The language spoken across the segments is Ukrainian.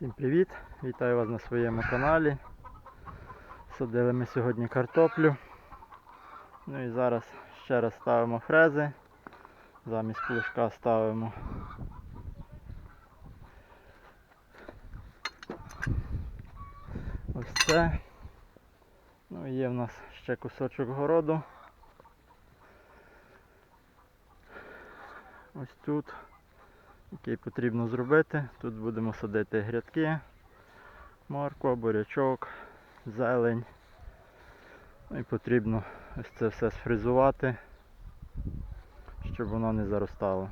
Всім привіт! Вітаю вас на своєму каналі. Садили ми сьогодні картоплю. Ну і зараз ще раз ставимо фрези. Замість плужка ставимо. Ось це. Ну і є в нас ще кусочок городу. Ось тут який потрібно зробити. Тут будемо садити грядки, морква, бурячок, зелень. Ну і потрібно ось це все сфризувати, щоб воно не заростало.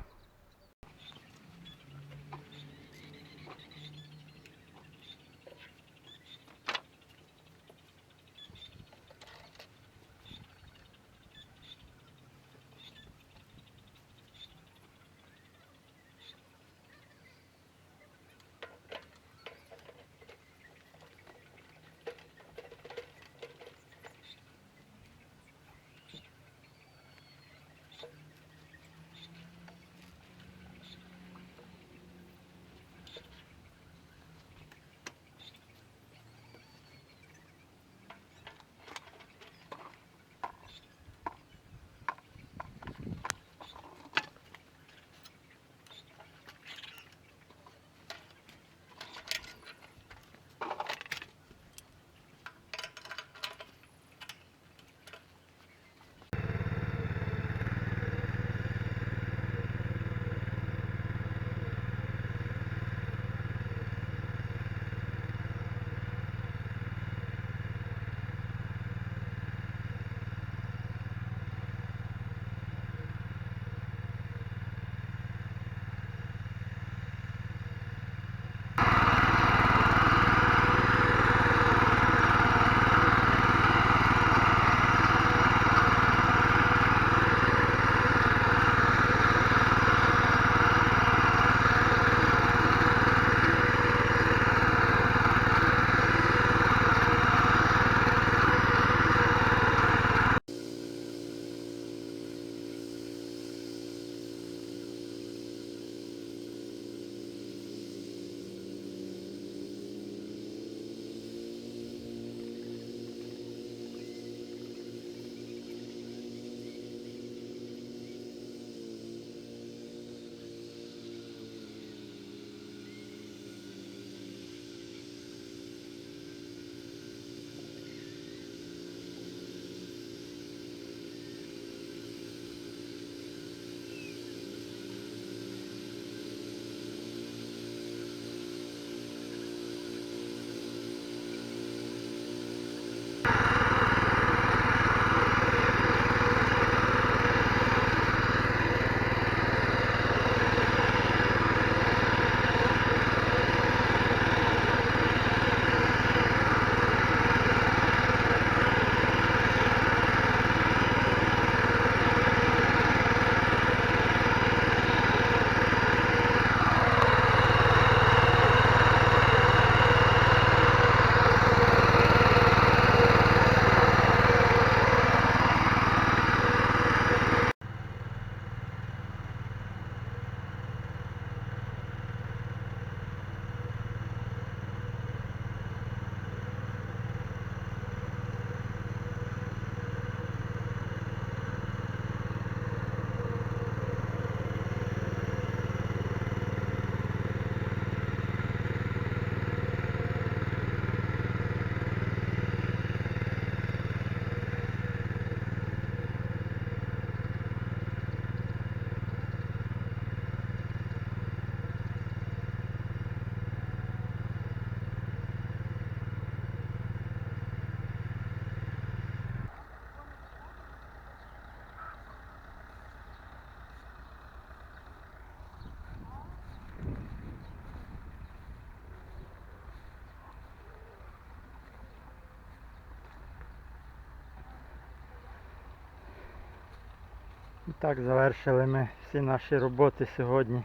І так завершили ми всі наші роботи сьогодні.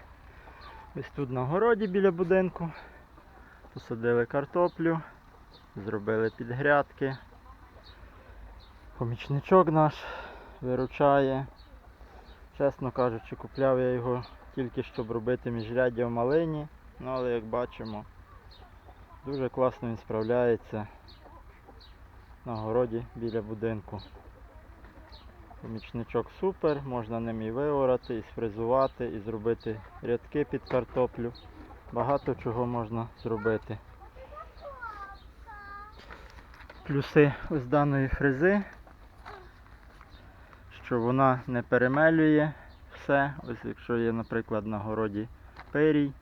Ось тут на городі біля будинку. Посадили картоплю, зробили підгрядки. Помічничок наш виручає. Чесно кажучи, купляв я його тільки щоб робити міжряддя в малині. Ну але як бачимо, Дуже класно він справляється на городі біля будинку. Помічничок супер, можна ним і виорати, і сфрезувати, і зробити рядки під картоплю. Багато чого можна зробити. Плюси ось даної фрези, що вона не перемелює все. Ось якщо є, наприклад, на городі пирій,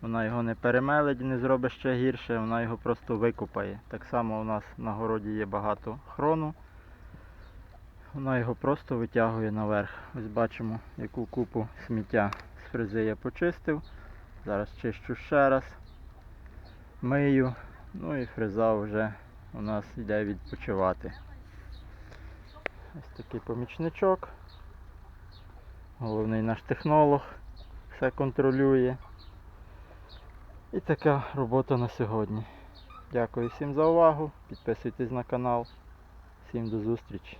вона його не перемелить не зробить ще гірше, вона його просто викопає. Так само у нас на городі є багато хрону. Вона його просто витягує наверх. Ось бачимо, яку купу сміття з фрези я почистив. Зараз чищу ще раз. Мию. Ну і фреза вже у нас йде відпочивати. Ось такий помічничок. Головний наш технолог все контролює. І така робота на сьогодні. Дякую всім за увагу. Підписуйтесь на канал. Всім до зустрічі.